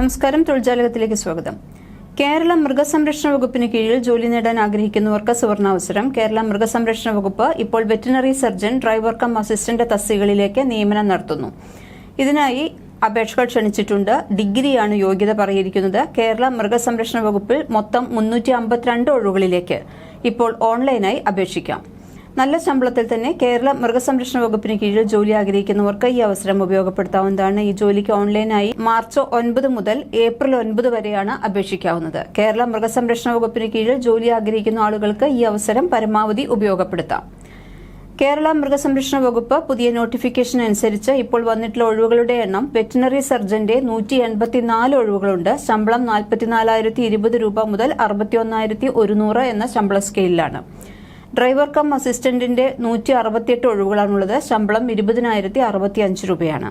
നമസ്കാരം. തൊഴിൽജാലകത്തിലേക്ക് സ്വാഗതം. കേരള മൃഗസംരക്ഷണ വകുപ്പിന് കീഴിൽ ജോലി നേടാൻ ആഗ്രഹിക്കുന്നവർക്ക് സുവർണാവസരം. കേരള മൃഗസംരക്ഷണ വകുപ്പ് ഇപ്പോൾ veterinary surgeon driver cum assistant തസ്തികകളിലേക്ക് നിയമനം നടത്തുന്നു. ഇതിനായി അപേക്ഷകൾ ക്ഷണിച്ചിട്ടുണ്ട്. ഡിഗ്രിയാണ് യോഗ്യത പറഞ്ഞിരിക്കുന്നത് കേരള മൃഗസംരക്ഷണ വകുപ്പിൽ മൊത്തം മുന്നൂറ്റി അമ്പത്തിരണ്ട് ഒഴിവുകളിലേക്ക്. ഇപ്പോൾ ഓൺലൈനായി അപേക്ഷിക്കാം. നല്ല ശമ്പളത്തിൽ തന്നെ കേരള മൃഗസംരക്ഷണ വകുപ്പിന് കീഴിൽ ജോലി ആഗ്രഹിക്കുന്നവർക്ക് ഈ അവസരം ഉപയോഗപ്പെടുത്താവുന്നതാണ്. ഈ ജോലിക്ക് ഓൺലൈനായി മാർച്ച് ഒൻപത് മുതൽ ഏപ്രിൽ ഒൻപത് വരെയാണ് അപേക്ഷിക്കാവുന്നത്. കേരള മൃഗസംരക്ഷണ വകുപ്പിന് കീഴിൽ ജോലി ആഗ്രഹിക്കുന്ന ആളുകൾക്ക് ഈ അവസരം പരമാവധി ഉപയോഗപ്പെടുത്താം. കേരള മൃഗസംരക്ഷണ വകുപ്പ് പുതിയ നോട്ടിഫിക്കേഷൻ അനുസരിച്ച് ഇപ്പോൾ വന്നിട്ടുള്ള ഒഴിവുകളുടെ എണ്ണം വെറ്റിനറി സർജന്റെ നൂറ്റി എൺപത്തിനാല് ഒഴിവുകളുണ്ട്. ശമ്പളം നാൽപ്പത്തിനാലായിരത്തി ഇരുപത് രൂപ മുതൽ അറുപത്തിയൊന്നായിരത്തി ഒരുന്നൂറ് എന്ന ശമ്പള സ്കെയിലാണ് ഡ്രൈവർ കം അസിസ്റ്റന്റിന്റെ നൂറ്റി അറുപത്തിയെട്ട് ഒഴിവുകളാണുള്ളത്. ശമ്പളം ഇരുപതിനായിരത്തി അറുപത്തി അഞ്ച് രൂപയാണ്.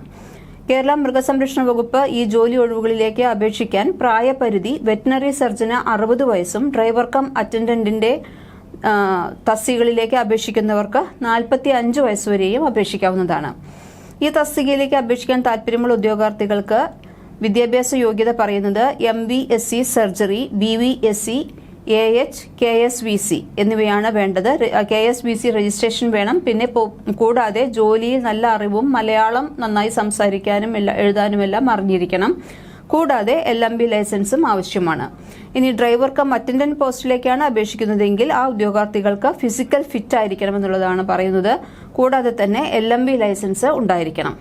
കേരള മൃഗസംരക്ഷണ വകുപ്പ് ഈ ജോലി ഒഴിവുകളിലേക്ക് അപേക്ഷിക്കാൻ പ്രായപരിധി വെറ്റിനറി സർജന് അറുപത് വയസ്സും ഡ്രൈവർ കം അറ്റൻഡന്റിന്റെ തസ്തികളിലേക്ക് അപേക്ഷിക്കുന്നവർക്ക് നാൽപ്പത്തി അഞ്ച് വയസ്സുവരെയും അപേക്ഷിക്കാവുന്നതാണ്. ഈ തസ്തികയിലേക്ക് അപേക്ഷിക്കാൻ താൽപര്യമുള്ള ഉദ്യോഗാർത്ഥികൾക്ക് വിദ്യാഭ്യാസ യോഗ്യത പറയുന്നത് M V S C surgery B V S C A H K S V C എന്നിവയാണ് വേണ്ടത്. K S V C registration വേണം. പിന്നെ കൂടാതെ ജോലിയിൽ നല്ല അറിവും മലയാളം നന്നായി സംസാരിക്കാനും എഴുതാനുമെല്ലാം അറിഞ്ഞിരിക്കണം. കൂടാതെ എൽ എം ബി ലൈസൻസും ആവശ്യമാണ്. ഇനി ഡ്രൈവർ കം അറ്റൻഡന്റ് പോസ്റ്റിലേക്കാണ് അപേക്ഷിക്കുന്നതെങ്കിൽ ആ ഉദ്യോഗാർത്ഥികൾക്ക് ഫിസിക്കൽ ഫിറ്റ് ആയിരിക്കണം എന്നുള്ളതാണ് പറയുന്നത്. കൂടാതെ തന്നെ എൽ എം ബി ലൈസൻസ് ഉണ്ടായിരിക്കണം.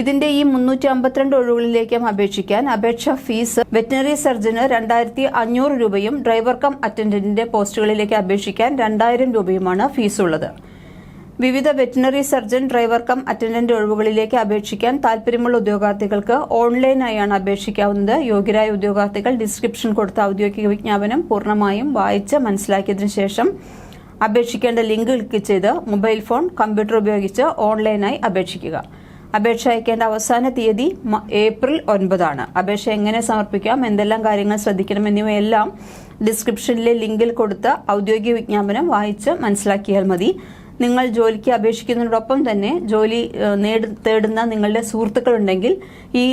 ഇതിന്റെ ഈ മുന്നൂറ്റി അമ്പത്തിരണ്ട് ഒഴിവുകളിലേക്കും അപേക്ഷിക്കാൻ അപേക്ഷാ ഫീസ് വെറ്റിനറി സർജന് രണ്ടായിരത്തി അഞ്ഞൂറ് രൂപയും ഡ്രൈവർ കം അറ്റൻഡന്റിന്റെ പോസ്റ്റുകളിലേക്ക് അപേക്ഷിക്കാൻ രണ്ടായിരം രൂപയുമാണ് ഫീസ് ഉള്ളത് വിവിധ veterinary surgeon driver cum attendant ഒഴിവുകളിലേക്ക് അപേക്ഷിക്കാൻ താൽപര്യമുള്ള ഉദ്യോഗാർത്ഥികൾക്ക് ഓൺലൈനായാണ് അപേക്ഷിക്കാവുന്നത്. യോഗ്യരായ ഉദ്യോഗാർത്ഥികൾ ഡിസ്ക്രിപ്ഷൻ കൊടുത്ത ഔദ്യോഗിക വിജ്ഞാപനം പൂർണമായും വായിച്ച് മനസ്സിലാക്കിയതിനു ശേഷം അപേക്ഷിക്കേണ്ട ലിങ്ക് ക്ലിക്ക് ചെയ്ത് മൊബൈൽ ഫോൺ കമ്പ്യൂട്ടർ ഉപയോഗിച്ച് ഓൺലൈനായി അപേക്ഷിക്കുക. അപേക്ഷ അയക്കേണ്ട അവസാന തീയതി ഏപ്രിൽ ഒൻപതാണ്. അപേക്ഷ എങ്ങനെ സമർപ്പിക്കാം എന്തെല്ലാം കാര്യങ്ങൾ ശ്രദ്ധിക്കണം എന്നിവയെല്ലാം ഡിസ്ക്രിപ്ഷനിലെ ലിങ്കിൽ കൊടുത്ത ഔദ്യോഗിക വിജ്ഞാപനം വായിച്ച് മനസ്സിലാക്കിയാൽ മതി. നിങ്ങൾ ജോലിക്ക് അപേക്ഷിക്കുന്നതിനോടൊപ്പം തന്നെ ജോലി തേടുന്ന നിങ്ങളുടെ സുഹൃത്തുക്കളുണ്ടെങ്കിൽ ഈ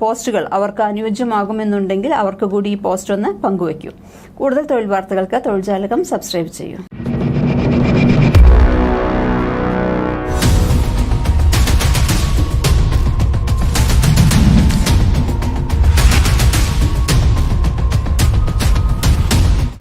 പോസ്റ്റുകൾ അവർക്ക് അനുയോജ്യമാകുമെന്നുണ്ടെങ്കിൽ അവർക്ക് കൂടി ഈ പോസ്റ്റ് ഒന്ന് പങ്കുവയ്ക്കൂ. കൂടുതൽ തൊഴിൽ വാർത്തകൾക്ക് തൊഴിൽ ജാലകം സബ്സ്ക്രൈബ് ചെയ്യൂ.